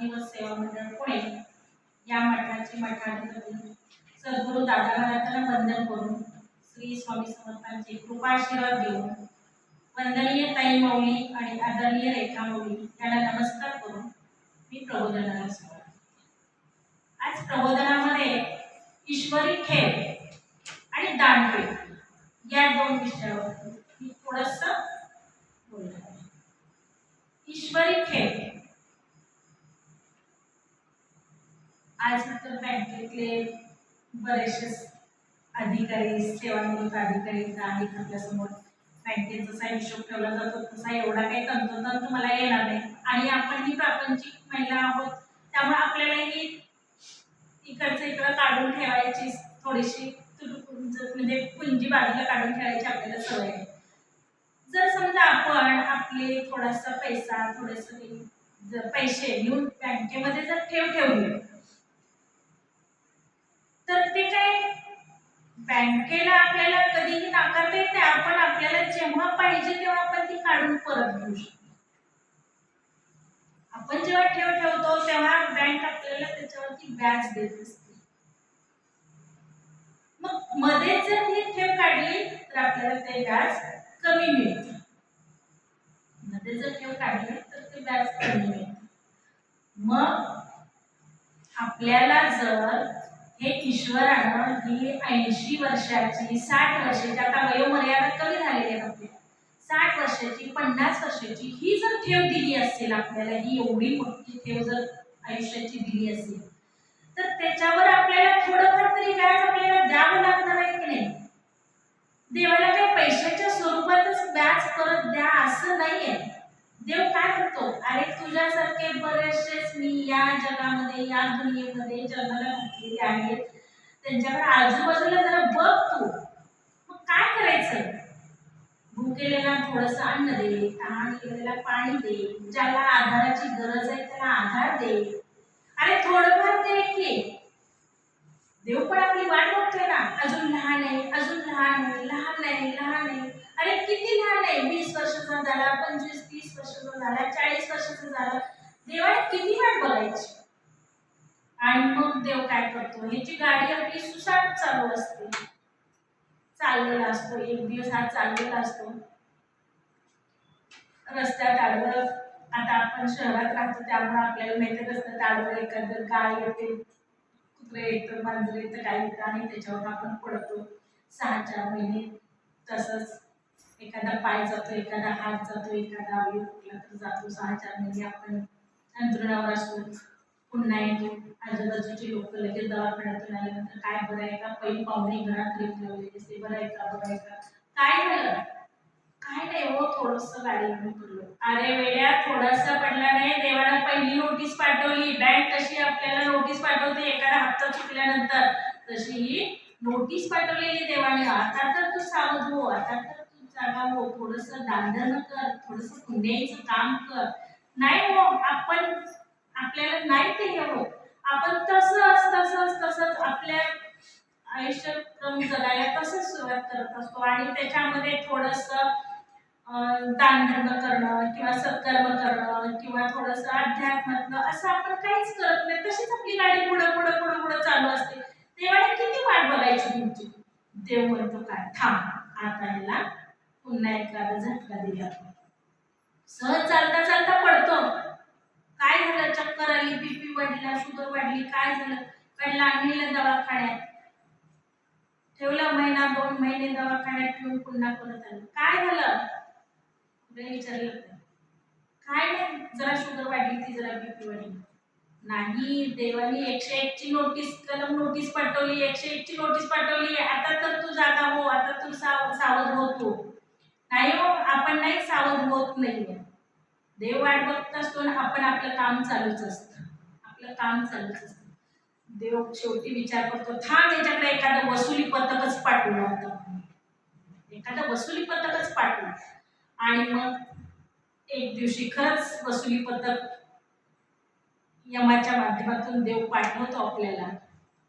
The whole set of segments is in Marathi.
समर्थ सेवा मंडळ पुणे या मठाचे मठाधिपती सद्गुरू दादा महाराजांना वंदन करून श्री स्वामी समर्थांचे कृपाशीर्वाद देऊन वंदनीय ताई मौली आणि आदरणीय रेखा मौली यांना नमस्कार करून मी प्रबोधनाला सुरुवात आज प्रबोधनामध्ये ईश्वरी ठेव आणि दानपेट या दोन विषयावर मी थोडंसं बोलणार ईश्वरी ठेव. आज तर बँकेतले बरेचसे अधिकारी सेवानिवृत्त अधिकारी आहेत आपल्यासमोर. बँकेत जसा हिशोब ठेवला जातो तसा एवढा काही तंत्रज्ञान तुम्हाला येणार नाही. आणि आपण ही प्रापंचिक महिला आहोत त्यामुळे आपल्यालाही इकडचं इकडं काढून ठेवायची थोडीशी म्हणजे पुंजी बाजूला काढून ठेवायची आपल्याला सवय आहे. जर समजा आपण आपले थोडासा पैसा थोडेसे जर पैसे घेऊन बँकेमध्ये जर ठेव ठेवले तर ते काय बँकेला आपल्याला कधीही नाकारता येत नाही. आपण आपल्याला जेव्हा पाहिजे तेव्हा आपण ती काढून परत घेऊ शकतो. आपण जेव्हा ठेव ठेवतो तेव्हा बँक आपल्याला त्याच्यावरती व्याज देत असते. मग मध्ये जर ही ठेव काढली तर आपल्याला ते व्याज कमी मिळते. मध्ये जर ठेव काढली तर ते व्याज कमी मिळतं. मग आपल्याला जर हे ईश्वरानं ही ऐंशी वर्षाची साठ वर्षाची आता वयोमर्यादा कमी झालेली आहे आपली साठ वर्षाची पन्नास वर्षाची ही जर ठेव दिली असेल आपल्याला ही एवढी मोठी ठेव जर आयुष्याची दिली असेल तर त्याच्यावर आपल्याला थोडंफार तरी व्याज आपल्याला द्यावं लागणार आहे की नाही? देवाला काही पैशाच्या स्वरूपातच व्याज परत द्या असं नाहीये. देव काय करतो? अरे तुझ्यासारखे बरेचसेच मी या जगामध्ये या दुनियेमध्ये जन्माला आहेत. त्यांच्याकडे आजूबाजूला जरा बघ तू. मग काय करायचं? भुकेलेला थोडंसं अन्न दे तहान गेलेला पाणी दे ज्याला आधाराची गरज आहे त्याला आधार दे. अरे थोडंफार ते की. देव पण आपली वाट बघतोय ना. अजून लहान आहे अजून लहान आहे लहान आहे लहान आहे. अरे किती लहान आहे? वीस वर्षाचा झाला पंचवीस तीस वर्षाचा झाला चाळीस वर्षाचा झाला. देवाने किती वाट बघायची? आणि मग देव काय करतो? ह्याची गाडी आपली सुसाट चालू असते. चाललेला असतो. एक दिवस हा चाललेला असतो. रस्त्यात आडवं आता आपण शहरात राहतो त्यामुळे आपल्याला माहिती रस्त्यात आडवं एखादं गाय येते. कुत्रे येतं मांजर येतं काय येतं आणि त्याच्यावर आपण पडतो. सहा चार महिने तसंच एखादा पाय जातो एखादा हात जातो एखादा अवयव कुठला तर जातो. सहा चार महिने आपण अंतरुणावर असतो. पुन्हा येतो आजूबाजूचे लोक लगेच दवाखान्यातून आल्यानंतर काय बरं आहे का? पहिली पाहुणे घरात ट्रीप ठेवली असते बरं आहे का बरं आहे का? काय झालं? काय नाही हो थोडस गाडी घेऊन पडलो. अरे वेड्या थोडासा पडला नाही. देवाला पहिली नोटीस पाठवली. बँक कशी आपल्याला नोटीस पाठवते एखादा हप्ता चुकल्यानंतर. तशी ही नोटीस पाठवलेली देवाने. आता तर तू सावध हो आता तर तू जागा हो. थोडस दांधन कर थोडस पुण्याचं काम कर. नाही हो आपण आपल्याला नाही ते हे होत आपण तसंच तसंच तसंच आपल्या आयुष्यक्रम जगायला तसंच सुरुवात करत असतो. आणि त्याच्यामध्ये थोडंसं दानधर्म करणं किंवा सत्कर्म करणं किंवा थोडंसं अध्यात्मातलं असं आपण काहीच करत नाही. तशीच आपली गाडी पुढं पुढं पुढं पुढं चालू असते. देवाने किती वाट बघायची तुमची? देव म्हणतो काय? थांब. आता याला पुन्हा एखादा झटका दिला. सहज चालता चालता पडतो काय झालं चक्कर आली बीपी वाढला शुगर वाढली काय झालं? पहिला आणलेलं दवाखान्यात. ठेवला महिना दोन महिने दवाखान्यात ठेवून पुन्हा परत आलं काय झालं? विचारलं काय नाही जरा शुगर वाढली ती जरा बीपी वाढली. नाही देवानी एकशे एक ची नोटीस कलम नोटीस पाठवली एकशे एक ची नोटीस पाठवली. आता तर तू जागा हो आता तू साव सावध होतो नाही हो आपण नाही सावध होत नाहीये. देव वाट बघत असतो आपण आपलं काम चालूच असतं. आपलं काम चालूच असतं. देव शेवटी विचार करतो थांब याच्याकडे एखादं वसुली पथकच पाठवलं होतं एखादं वसुली पथकच पाठवलं आणि मग एक दिवशी खरंच वसुली पथक यमाच्या माध्यमातून देव पाठवतो आपल्याला.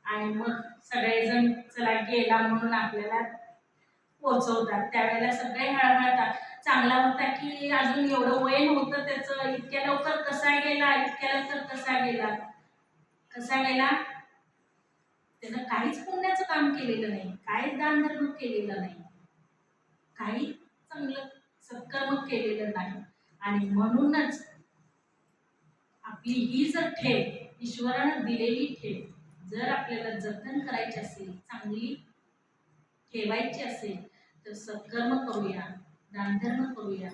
आणि मग सगळेजण चला गेला म्हणून आपल्याला पोचवतात त्यावेळेला सगळे हळहळतात. चांगला होता की अजून एवढं वय नव्हतं त्याचं. इतक्या लवकर कसा गेला? इतक्या लवकर कसा गेला? कसा गेला? त्यानं काहीच पुण्याचं काम केलेलं नाही काहीच दानधर्म केलेलं नाही. काही चांगलं सत्कर्म केलेलं नाही. आणि म्हणूनच आपली ही जर ठेव ईश्वरानं दिलेली ठेव जर आपल्याला जतन करायची असेल चांगली ठेवायची असेल तर सत्कर्म करूया दानधर्म करूया.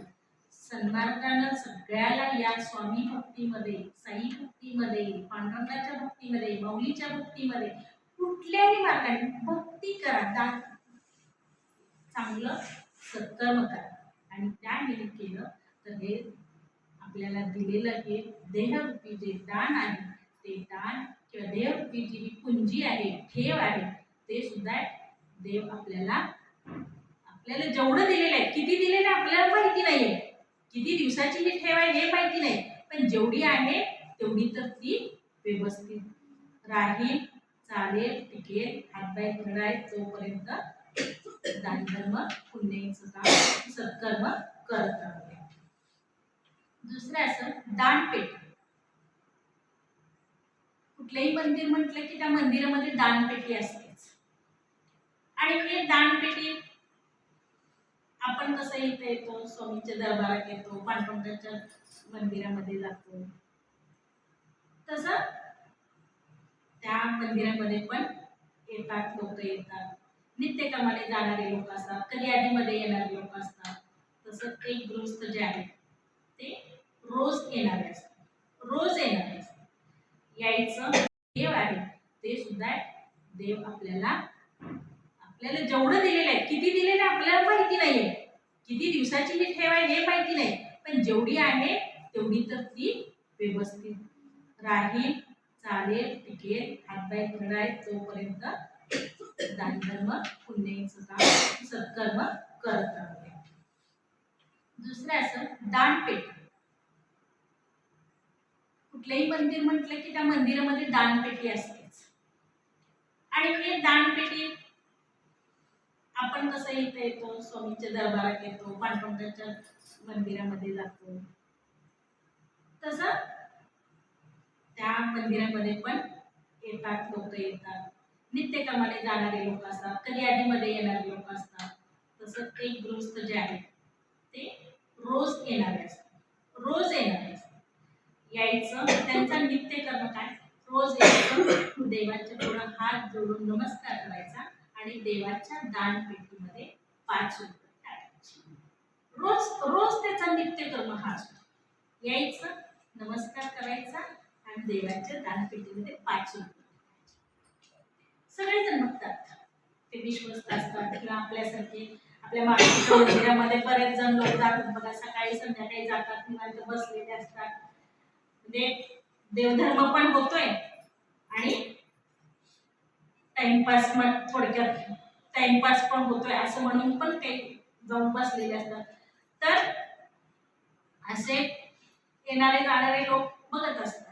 सन्मार्गानं सगळ्याला या स्वामी भक्तीमध्ये साई भक्तीमध्ये पांडुरंगाच्या भक्तीमध्ये माऊलीच्या भक्तीमध्ये कुठल्याही मार्गाने भक्ती करा. दान चांगलं सत्कर्म करा. आणि त्या केलं तर हे आपल्याला दिलेलं हे देहरूपी जे दान आहे ते दान किंवा देहरूपी जी ही पुंजी आहे ठेव आहे ते सुद्धा देव आपल्याला आपल्याला जेवढं दिलेलं आहे किती दिलेलं आहे आपल्याला माहिती नाहीये. किती दिवसाची ही ठेव आहे हे माहिती नाही. पण जेवढी आहे तेवढी तर ती व्यवस्थित राहील. चालेल टिकेल हातपाय घडाय जोपर्यंत दानधर्म पुण्याचं काम सत्कर्म करत राहूया. दुसरं असं दानपेटी कुठलंही मंदिर म्हटलं की त्या मंदिरामध्ये दानपेटी असतेच. आणि हे दानपेटी आपण कसं इथे येतो? स्वामीच्या दरबारात येतो पांडुरंगाच्या मंदिरामध्ये जातो. तसं त्या मंदिरामध्ये पण येतात लोक येतात. नित्यकामाने जाणारे लोक असतात कधी आधीमध्ये येणारे लोक असतात. तसं एक गृहस्थ जे आहे ते रोज येणारे असतात. रोज येणारे असतात. यायचं देव आहे ते सुद्धा देव आपल्याला आपल्याला जेवढं दिलेलं आहे किती दिलेलं आहे आपल्याला माहिती नाहीये. किती दिवसाची मी ठेव आहे हे माहिती नाही. पण जेवढी आहे तेवढी तर ती व्यवस्थित राहील. चालेल टिकेल हातपाय घडाय तोपर्यंत दानधर्म पुण्याचं काम सत्कर्म करत राहूया. दुसरं असं दानपेटी. कुठलंही मंदिर म्हटलं की त्या मंदिरामध्ये दानपेटी असतेच. आणि हे दानपेटी आपण कसं इथे येतो? स्वामीच्या दरबारात येतो पांडुरंगाच्या मंदिरामध्ये जातो. तसं त्या मंदिरामध्ये पण येतात लोक येतात. नित्यकामाने जाणारे लोक असतात कधी आधीमध्ये येणारे लोक असतात. तसं ते गृहस्थ जे आहे ते रोज येणारे असतात. रोज येणारे असतात. यायचं त्यांचा नित्य कर्म काय? रोज यायचं देवाच्या पुढं हात जोडून नमस्कार करायचा आणि देवाच्या दानपेटीमध्ये पाच रुपये रोज रोज त्याचा नित्य कर्म हा असतो यायचं नमस्कार करायचा देवाच्या दानपेटीमध्ये पाच रुपये सगळेजण बघतात ते विश्वस्त असतात किंवा आपल्यासारखे आपल्या महाराष्ट्र मंदिरामध्ये बरेच जण लोक जातात बघा सकाळी संध्याकाळी जातात निवांत बसलेले असतात. म्हणजे देवधर्म पण होतोय आणि टाइमपास मग थोडक्यात टाइमपास पण होतोय असं म्हणून पण ते जाऊन बसलेले असतात. तर असे येणारे जाणारे लोक बघत असतात.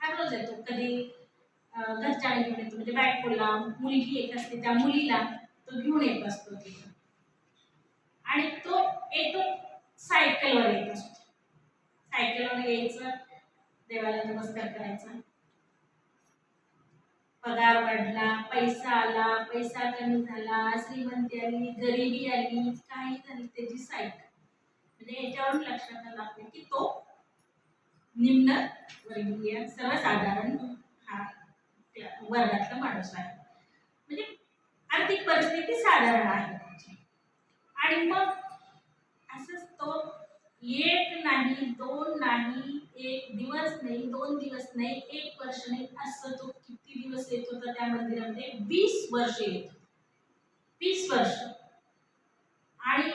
हा जातो कधी घरच्या घेऊन येतो म्हणजे बॅकपोला मुलगी येत असते त्या मुलीला तो घेऊन येत असतो तिथं. आणि तो येतो सायकलवर येत असतो. सायकलवर यायचं देवाला नमस्कार करायचा. पगार वाढला पैसा आला पैसा कमी झाला श्रीमंती आली गरिबी आली काही झाली त्याची सायकल. म्हणजे याच्यावरून लक्षात आलं आपल्या की तो निम्न वर्गीय सर्वसाधारण हा त्या वर्गातला माणूस आहे. म्हणजे आर्थिक परिस्थिती साधारण आहे आणि मग असंच तो एक नाही दोन नाही एक दिवस नाही दोन दिवस नाही एक वर्ष नाही असं तो किती दिवस येत होता त्या मंदिरामध्ये? वीस वर्ष येत वीस वर्ष. आणि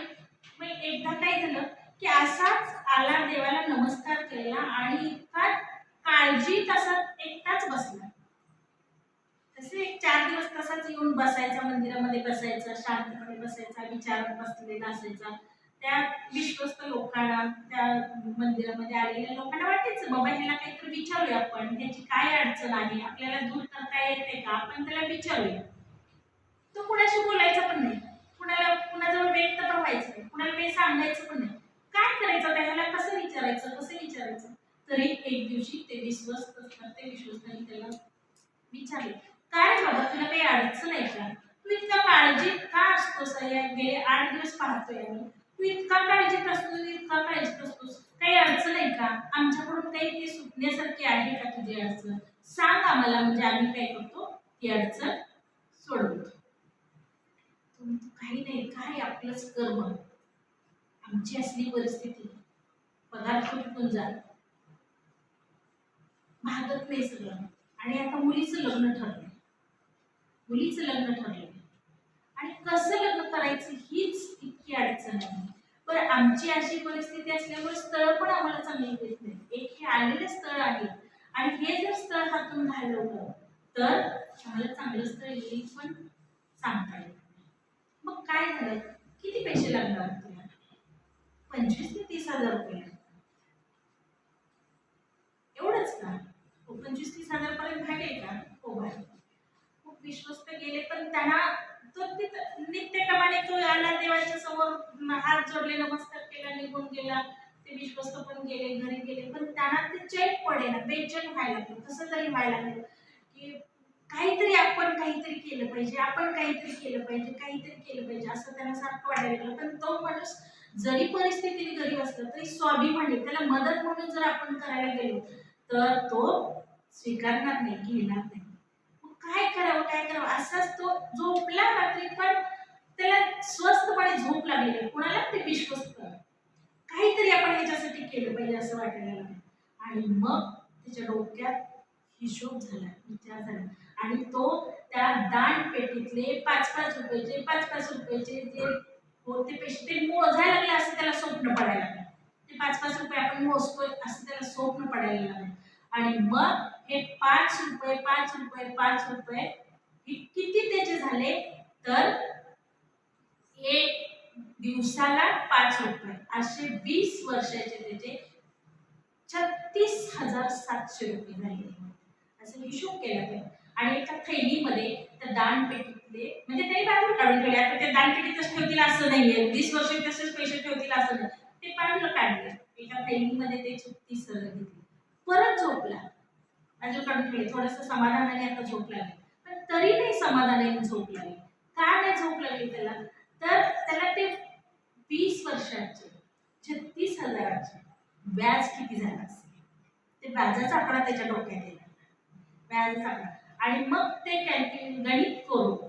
मग एकदा काय झालं? की असाच आला देवाला नमस्कार केला आणि इतका काळजी तसाच एकटाच बसला. तसे एक चार दिवस तसाच येऊन बसायचा मंदिरामध्ये बसायचा शांतपणे बसायचा विचारात बसलेला असायचा. त्या विश्वस्त लोकांना त्या मंदिरामध्ये आलेल्या लोकांना वाटायचं बाबा ह्याला काहीतरी विचारूया आपण. त्याची काय अडचण आहे? आपल्याला दूर करता येते का? आपण त्याला विचारूया. तो कुणाशी बोलायचा पण नाही. कुणाला कुणाजवळ व्यक्त पण व्हायचं नाही. कुणाला काही सांगायचं पण नाही. काय करायचं? त्याला कसं विचारायचं? कसं विचारायचं? तरी एक दिवशी ते विश्वस्त असतात ते त्याला विचारले. काय बाबा तुला काही अडचण आहे का? तू इतका काळजीत का असतोस? गेले आठ दिवस पाहतोय आम्ही. तू इतका काळजीत असतो इतका काळजीत असतोस काही अडचण आहे का? आमच्याकडून काही ते सुटण्यासारखी आहे का तुझी अडचण? सांग आम्हाला म्हणजे आम्ही काय करतो? ती अडचण सोडवतो. काही नाही काय आपलंच कर्म. आमची असली परिस्थिती पदार्थ विकून जात. भागत नाही सगळं. आणि आता मुलीचं लग्न ठरलं मुलीचं लग्न ठरलं आणि कसं लग्न करायचं हीच इतकी अडचण आहे. पण आमची अशी परिस्थिती असल्यामुळे स्थळ पण आम्हाला चांगली देत नाही एक हे आलेलं स्थळ आहे. आणि हे जर स्थळ हातून घालवलं तर आम्हाला चांगलं स्थळ येईल पण सांगता येत मग काय झालं? किती पैसे लागणार? पंचवीस ते तीस हजार रुपये. एवढंच का? हो पंचवीस तीस हजार पर्यंत भागेल का? हो भाग खूप विश्वस्त गेले पण त्यांना तो तिथं नित्यक्रमाने तो आला देवाच्या समोर हात जोडले नमस्कार केला निघून गेला. ते विश्वस्त पण गेले घरी गेले पण त्यांना ते चेक पडे ना व्हायला लागलं. कसं तरी व्हायला लागलं. की काहीतरी आपण काहीतरी केलं पाहिजे आपण काहीतरी केलं पाहिजे काहीतरी केलं पाहिजे असं त्यांना सारखं वाटायला लागलं. पण तो माणूस जरी परिस्थितीने गरीब असलं तरी स्वाभिमानी त्याला मदत म्हणून जर आपण करायला गेलो तर तो स्वीकारणार नाही घेणार नाही. मग काय करावं काय करावं? असाच तो झोपला रात्री पण त्याला स्वस्तपणे झोप लागलेली आहे. कोणाला ते विश्वस्त. काहीतरी आपण ह्याच्यासाठी केलं पाहिजे असं वाटायला लागलं. आणि मग त्याच्या डोक्यात हिशोब झाला विचार झाला. आणि तो त्या दान पेटीतले पाच पाच रुपयाचे पाच पाच रुपयाचे जे होते पैसे ते मोजायला लागले असं त्याला स्वप्न पडायला लागलं. ते पाच पाच रुपये आपण मोजतोय असं त्याला स्वप्न पडायला लागलं. आणि मग हे पाच रुपये पाच रुपये पाच रुपये हे किती त्याचे झाले? तर एक दिवसाला पाच रुपये. असे वीस वर्षाचे त्याचे छत्तीस हजार सातशे रुपये झाले. असं हिशोब केला पाहिजे आणि एका थैलीमध्ये त्या ते म्हणजे त्यांनी बाहेर काढून ठेवले. आता त्या दानपेटीतच ठेवतील असं नाहीये. वीस वर्ष तसेच पैसे ठेवतील असं नाही. ते बाहेर काढले. एका थैलीमध्ये ते चुकती हजार घेतली. परत झोपला. अजून काढून ठेवले. थोडंसं समाधानाने आता झोप लागली. पण तरी नाही समाधानाने झोप लागली. का नाही झोप लागली त्याला? तर त्याला ते वीस वर्षाचे छत्तीस हजाराचे व्याज किती झालं असेल? ते व्याजाचा आकडा त्याच्या डोक्यात येईल व्याजाचा आकडा. आणि मग ते कॅल्क्युलेट गणित करून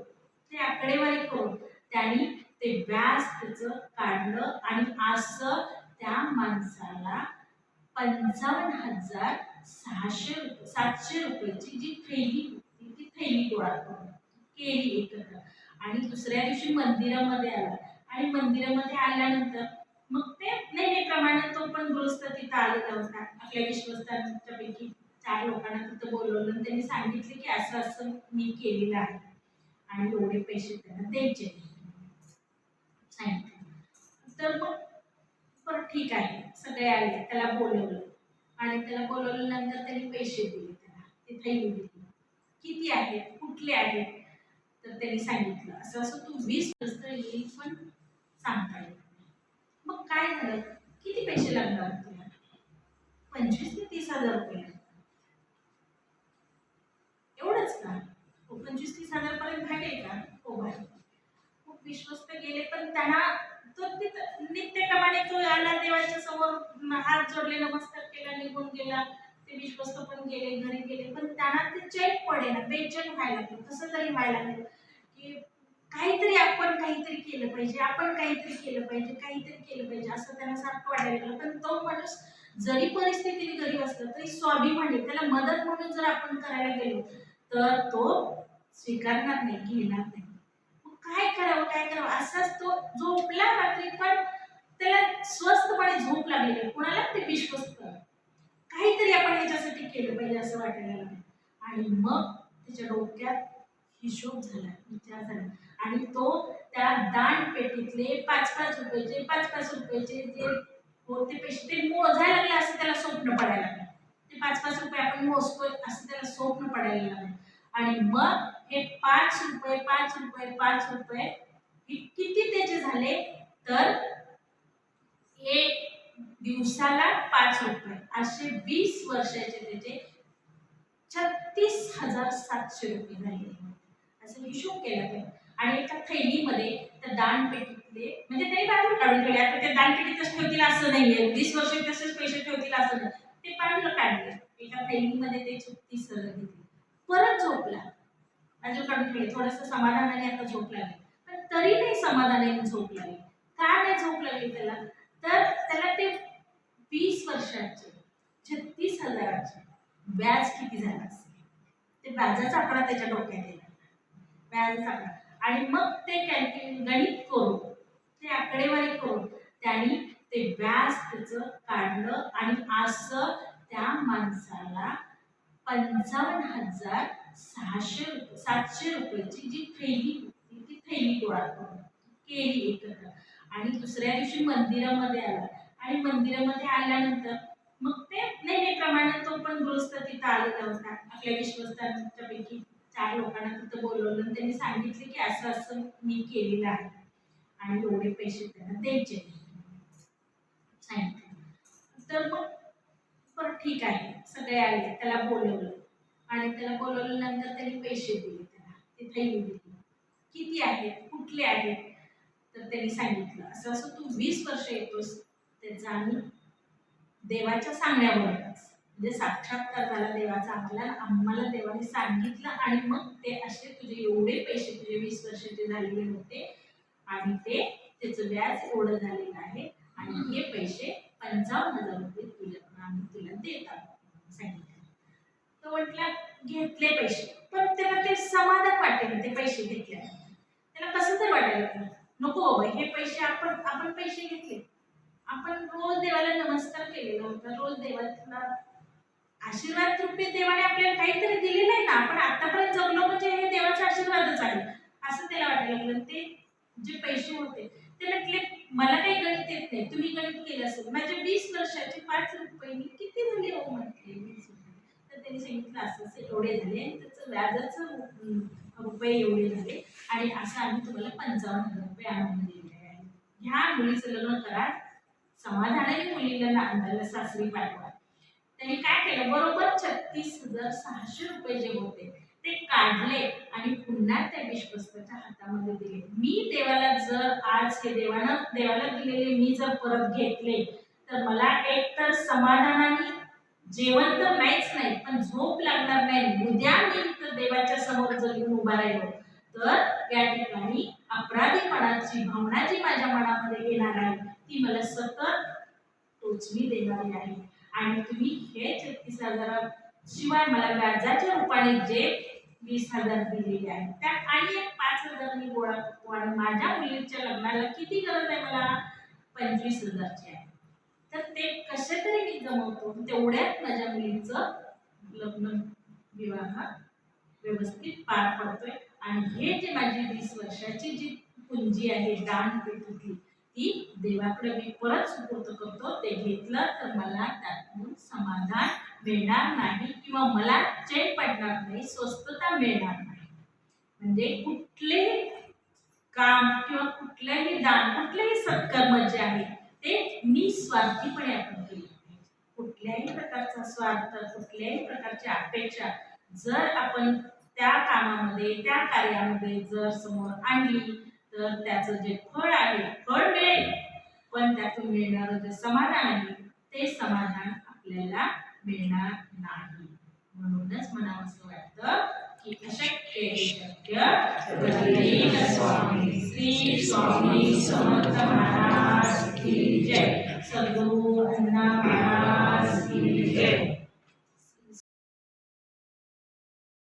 ते आकडेवारी करून त्यांनी ते व्याज त्याचं काढलं आणि असं त्या माणसाला पंचावन्न हजार सहाशे रुपये सातशे रुपयाची जी थैली होती ती थैली गोळा करून केली एकत्र. आणि दुसऱ्या दिवशी मंदिरामध्ये आला. आणि मंदिरामध्ये आल्यानंतर मग ते नेहमीप्रमाणे तो पण दुरुस्त तिथं आलेला होता आपल्या विश्वस्तांच्या पैकी चार लोकांना तिथं बोलवलं त्यांनी सांगितले की असं असं मी केलेलं आहे. आणि एवढे पैसे त्यांना द्यायचे सांगितलं. तर मग बरं ठीक आहे. सगळे आले त्याला बोलवलं. आणि त्याला बोलवल्यानंतर त्यांनी पैसे दिले त्याला. तिथे येऊ दिले. किती आहेत? कुठले आहेत? तर त्यांनी सांगितलं. असं असं तू वीस वाजता येईल पण सांगता येईल मग काय झालं? किती पैसे लागणार तुला पंचवीस ते तीस हजार रुपये. एवढंच का? पंचवीस तीस हजार पर्यंत का? हो भाग खूप विश्वस्त गेले पण त्यांना तो तिथं नित्यप्रमाणे तो आला देवाच्या समोर हात जोडले नमस्कार केला निघून गेला. ते विश्वस्त पण गेले घरी गेले पण त्यांना ते चैन पडे ना व्हायला लागलं. कसं तरी व्हायला लागलं की काहीतरी आपण काहीतरी केलं पाहिजे आपण काहीतरी केलं पाहिजे काहीतरी केलं पाहिजे असं त्यांना सारखं वाटायला लागलं. पण तो माणूस जरी परिस्थितीने गरीब असला तरी स्वाभिमानी त्याला मदत म्हणून जर आपण करायला गेलो तर तो स्वीकारणार नाही घेणार नाही. मग काय करावं काय करावं? असाच तो झोपला रात्री पण त्याला स्वस्तपणे झोप लागलेली कोणाला ते विश्वस्त. काहीतरी आपण याच्यासाठी केलं पाहिजे असं वाटायला लागलं आणि मग त्याच्या डोक्यात हिशोब झाला विचार झाला. आणि तो त्या दान पेटीतले पाच पाच रुपयाचे पाच पाच रुपयाचे जे होते पैसे ते मोजायला लागले असं त्याला स्वप्न पडायला लागलं. ते पाच पाच रुपये आपण मोजतोय असं त्याला स्वप्न पडायला लागलं. आणि मग हे पाच रुपये पाच रुपये पाच रुपये हे किती त्याचे झाले? तर एक दिवसाला पाच रुपये. असे वीस वर्षाचे त्याचे छत्तीस हजार सातशे रुपये झाले. असं हिशोब केला ते आणि एका थैलीमध्ये त्या दानपेटीतले म्हणजे त्यांनी बाजूला काढून ठेवले. आता ते दानपेटीतच ठेवतील असं नाहीये. वीस वर्ष तसेच पैसे ठेवतील असं नाही. ते बाजूला काढले. एका थैलीमध्ये ते छत्तीस हजार घेतले. परत झोपला. बाजूला कंट्रोल थोडंसं समाधानाने आता झोप लागली. पण तरी नाही समाधानाने झोप लागली. का नाही झोप लागली त्याला? तर त्याला ते वीस वर्षाचे छत्तीस हजाराचे व्याज किती झालं असेल? ते व्याजाचा आकडा त्याच्या डोक्यात येणार व्याजाचा आकडा. आणि मग ते कॅल्क्युलेट गणित करून ते आकडेवारी करून त्यांनी ते व्याज त्याचं काढलं आणि असं त्या माणसाला पंचावन्न हजार सहाशे रुपये सातशे रुपयाची जी थैली होती ती थैली गोळा करून केली एकत्र. आणि दुसऱ्या दिवशी मंदिरामध्ये आला. आणि मंदिरामध्ये आल्यानंतर मग ते नेहमीप्रमाणे तो पण गृहस्थ तिथं आलेला होता आपल्या विश्वस्तांच्या पैकी चार लोकांना तिथं बोलवलं आणि त्यांनी सांगितले की असं असं मी केलेलं आहे. आणि एवढे पैसे त्यांना द्यायचे. तर मग बरं ठीक आहे. सगळे आले. त्याला बोलवलं. आणि त्याला बोलवल्यानंतर त्यांनी पैसे दिले त्याला. ते थैली दिली. किती आहेत? कुठले आहेत? तर त्यांनी सांगितलं असं असं तू वीस वर्ष येतोस त्याचा आम्ही देवाच्या सांगण्यावरच म्हणजे साक्षात्कार झाला देवाचा. आपल्याला आम्हाला देवाने सांगितलं आणि मग ते असे तुझे एवढे पैसे तुझे वीस वर्षाचे झालेले होते आणि ते त्याचं व्याज एवढं झालेलं आहे आणि हे पैसे पंचावन्न हजार रुपये तुझ्या आम्ही तुला देत आहोत सांगितलं. तो म्हटला घेतले पैसे. पण त्याला ते समाधान वाटेल ते पैसे घेतले त्याला कसं तर वाटायला नको बाबा हे पैसे आपण आपण पैसे घेतले. आपण रोज देवाला नमस्कार केलेला होता रोज देवाला आशीर्वाद रूपी देवाने आपल्याला काहीतरी दिलेलं आहे ना आपण आतापर्यंत जगलो म्हणजे हे देवाचा आशीर्वादच आहे. असं त्याला वाटायला लागलं. ते जे पैसे होते ते म्हटले मला काही गणित येत नाही तुम्ही गणित केलं असेल. माझ्या वीस वर्षाचे पाच रुपये किती झाले हो म्हटले? वीस त्यांनी सांगितलं असं एवढे झाले त्याचं व्याजाचं रुपये एवढे झाले आणि असं आम्ही तुम्हाला पंचावन्न हजार रुपये आणून दिलेले आहे. ह्या मुलीचं लग्न करा समाधानाने मुलीला नांदायला सासरी पाठवा. त्यांनी काय केलं? बरोबर छत्तीस हजार सहाशे रुपये जे होते ते काढले आणि पुन्हा त्या विश्वस्ताच्या हातामध्ये दिले. मी देवाला जर आज हे देवानं देवाला दिलेले मी जर परत घेतले तर मला एक तर समाधानाने जेवण तर नाहीच नाही पण झोप लागणार नाही. उद्या मी तर देवाच्या समोर जर येऊन उभा राहिलो तर त्या ठिकाणी अपराधीपणाची भावना जी माझ्या मनामध्ये येणार आहे ती मला सतत टोचवी देणारी आहे. आणि तुम्ही हे छत्तीस हजार शिवाय मला व्याजाच्या रूपाने जे वीस हजार दिलेले आहेत त्यात आणि एक पाच हजार मी गोळा आणि माझ्या मुलीच्या लग्नाला किती गरज आहे मला? पंचवीस हजारची आहे. तर ते कशा तरी मी जमवतो तेवढ्यात माझ्या मुलीचं लग्न विवाह व्यवस्थित पार पडतोय. आणि हे जे माझी वीस वर्षाची जी पुंजी आहे दान पेटीतली ती देवाकडे मी परत सुपूर्त करतो. ते घेतलं तर मला त्यातून समाधान मिळणार नाही किंवा मला चैन पडणार नाही स्वस्तता मिळणार नाही. म्हणजे कुठलेही काम किंवा कुठलेही दान कुठलेही सत्कर्म जे आहे स्वार्थीपणे आपण केली. कुठल्याही प्रकारचा स्वार्थ कुठल्याही प्रकारची अपेक्षा जर आपण त्या कामामध्ये त्या कार्यामध्ये जर समोर आणली तर त्याचं जे फळ आहे फळ मिळेल. पण त्यातून मिळणारं जे समाधान आहे ते समाधान आपल्याला मिळणार नाही. म्हणूनच मला असं वाटतं की अशक्य शक्य स्वामी श्री स्वामी समर्थ महाराज की जय. صدقوا أن معنا